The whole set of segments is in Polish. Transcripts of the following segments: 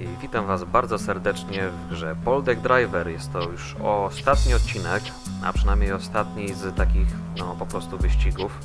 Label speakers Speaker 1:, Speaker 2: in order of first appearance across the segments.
Speaker 1: I witam Was bardzo serdecznie w grze Poldek Driver. Jest to już ostatni odcinek, a przynajmniej ostatni z takich, no po prostu wyścigów.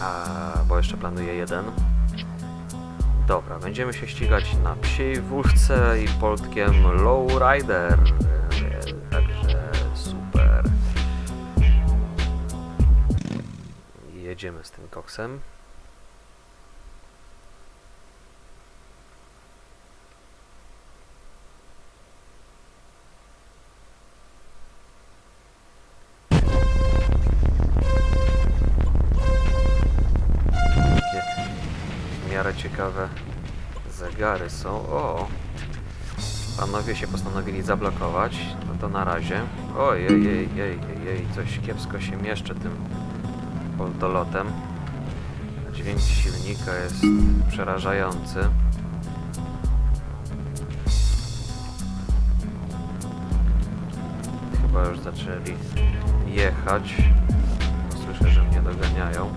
Speaker 1: A, bo jeszcze planuję jeden. Dobra, będziemy się ścigać na psiej wódce i Poldkiem Lowrider. Także super. Jedziemy z tym koksem. Miarę ciekawe zegary są. O! Panowie się postanowili zablokować. No to na razie. Ojej, jej, jej, jej, coś kiepsko się mieszczę tym poldolotem. Dźwięk silnika jest przerażający. Chyba już zaczęli jechać. Słyszę, że mnie doganiają.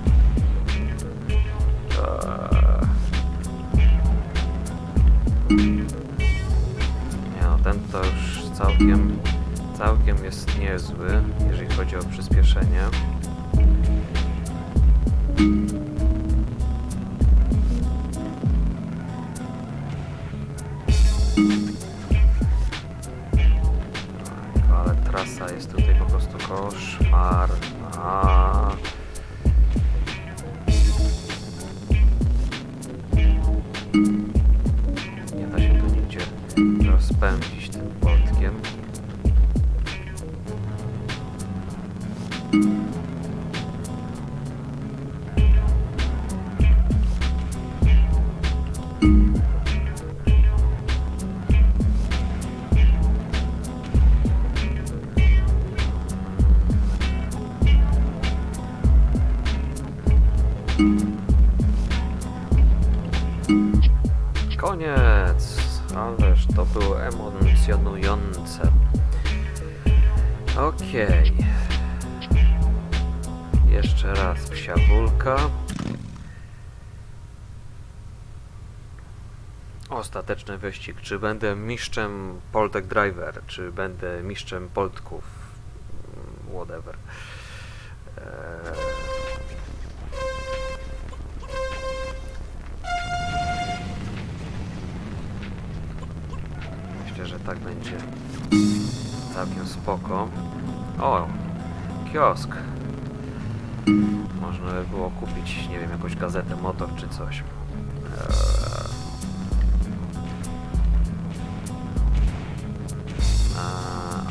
Speaker 1: To już całkiem, całkiem jest niezły, jeżeli chodzi o przyspieszenie. Ale trasa jest tutaj po prostu koszmar. A. emocjonujące. Okej. Jeszcze raz psia wulka. Ostateczny wyścig. Czy będę mistrzem Poltek Driver, czy będę mistrzem Poltków? Mm, Whatever. Eee... tak będzie całkiem spoko. O, kiosk. Można by było kupić, nie wiem, jakąś gazetę motor czy coś. Eee.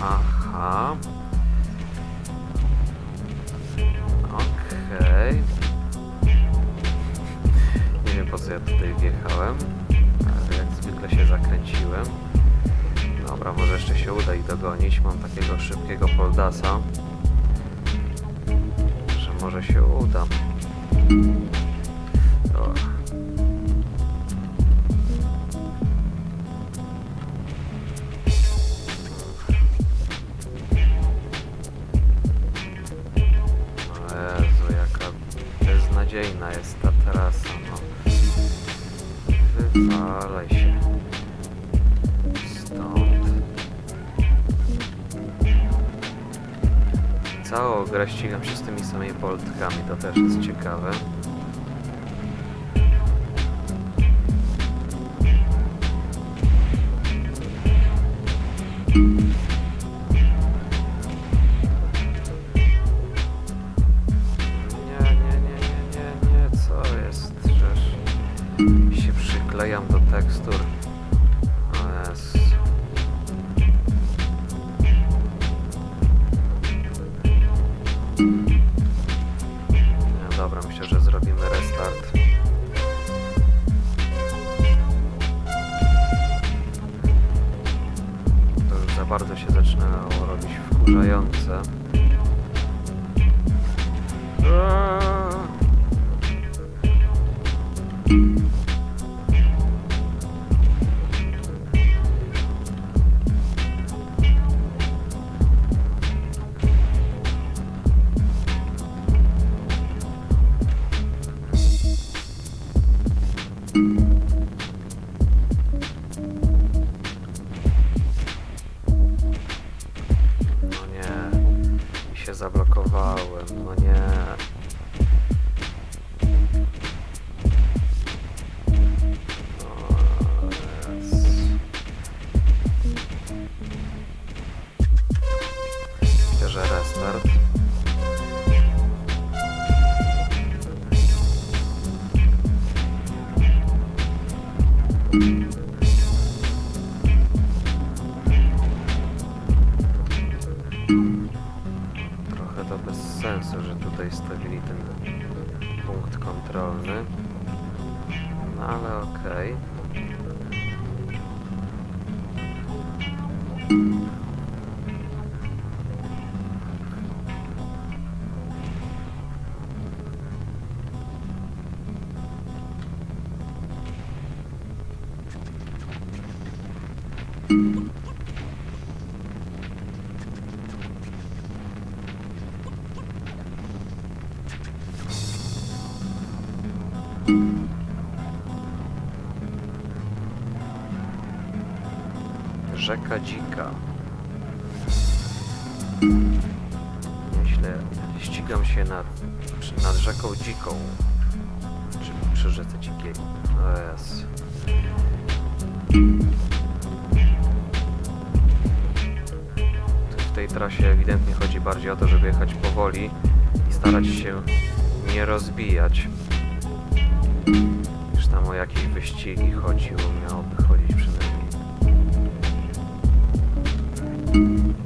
Speaker 1: Aha. Okej. Nie wiem po co ja tutaj wjechałem, dogonić. Mam takiego szybkiego poldasa, że może się uda. O. Jaka beznadziejna jest ta trasa, no. Wywalaj się Całą grę ścigam się z tymi samymi poltkami, to też jest ciekawe. Nie, nie, nie, nie, nie, co jest, się przyklejam do tekstur. No dobra, myślę, że zrobimy restart. To już za bardzo się zaczynało robić wkurzające. Zablokowałem, no nie. Ale okej. Rzeka Dzika. Myślę, ścigam się nad, nad rzeką Dziką. Czy przy rzece Dzikiej. O Jezu. W tej trasie ewidentnie chodzi bardziej o to, żeby jechać powoli i starać się nie rozbijać. Już tam o jakieś wyścigi chodziło, miałoby chodzić Thank you.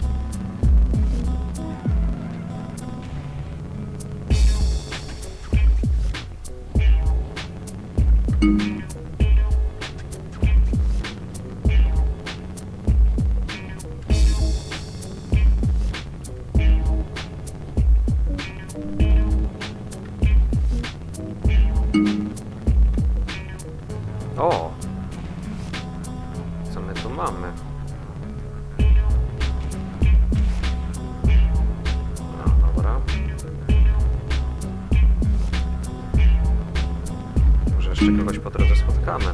Speaker 1: Jeszcze kogoś po drodze spotkamy.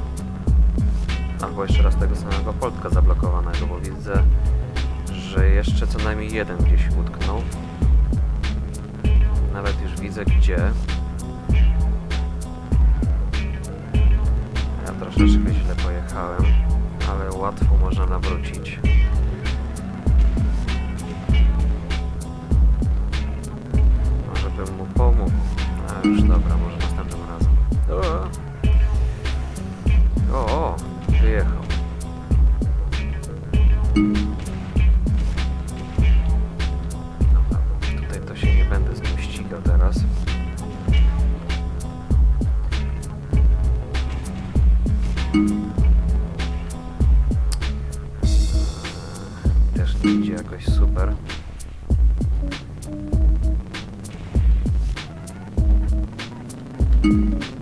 Speaker 1: Albo jeszcze raz tego samego Poltka zablokowanego, bo widzę, że jeszcze co najmniej jeden gdzieś utknął. Nawet już widzę gdzie. Ja troszeczkę źle pojechałem, ale łatwo można nawrócić. Może bym mu pomógł. A już dobra, może następnym razem. O, o, o tutaj to się nie będę z teraz. Też nie idzie jakoś super. Nie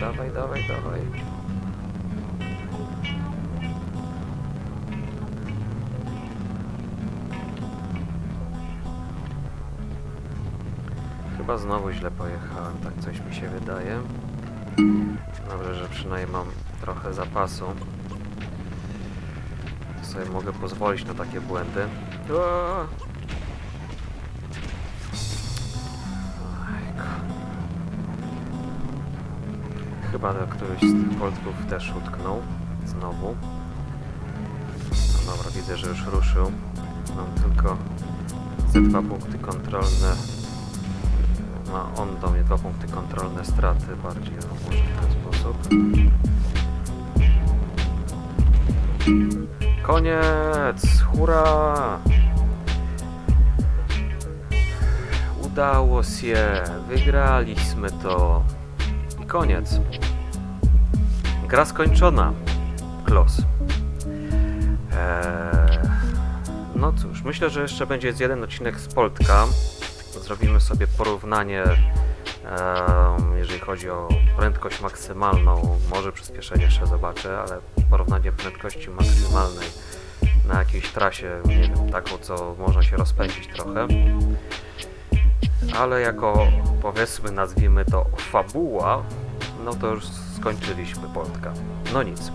Speaker 1: Dawaj, dawaj, dawaj. Chyba znowu źle pojechałem, tak coś mi się wydaje. Dobrze, że przynajmniej mam trochę zapasu. Sobie mogę pozwolić na takie błędy. Ua! Chyba któryś z tych poltków też utknął. Znowu. No dobra, widzę, że już ruszył. Mam tylko ze dwa punkty kontrolne. Ma on do mnie dwa punkty kontrolne straty bardziej, no w ten sposób. Koniec! Hurra! Udało się! Wygraliśmy to! Koniec. gra skończona. Klos. Eee, no cóż, myślę, że jeszcze będzie jeden odcinek z Poltka. Zrobimy sobie porównanie, jeżeli chodzi o prędkość maksymalną. Może przyspieszenie jeszcze zobaczę, ale porównanie prędkości maksymalnej na jakiejś trasie, nie wiem, taką, co można się rozpędzić trochę. Ale jako, powiedzmy, nazwijmy to fabuła, no to już skończyliśmy Poltka. No nic.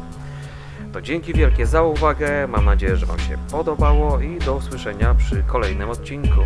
Speaker 1: To dzięki wielkie za uwagę. Mam nadzieję, że Wam się podobało i do usłyszenia przy kolejnym odcinku.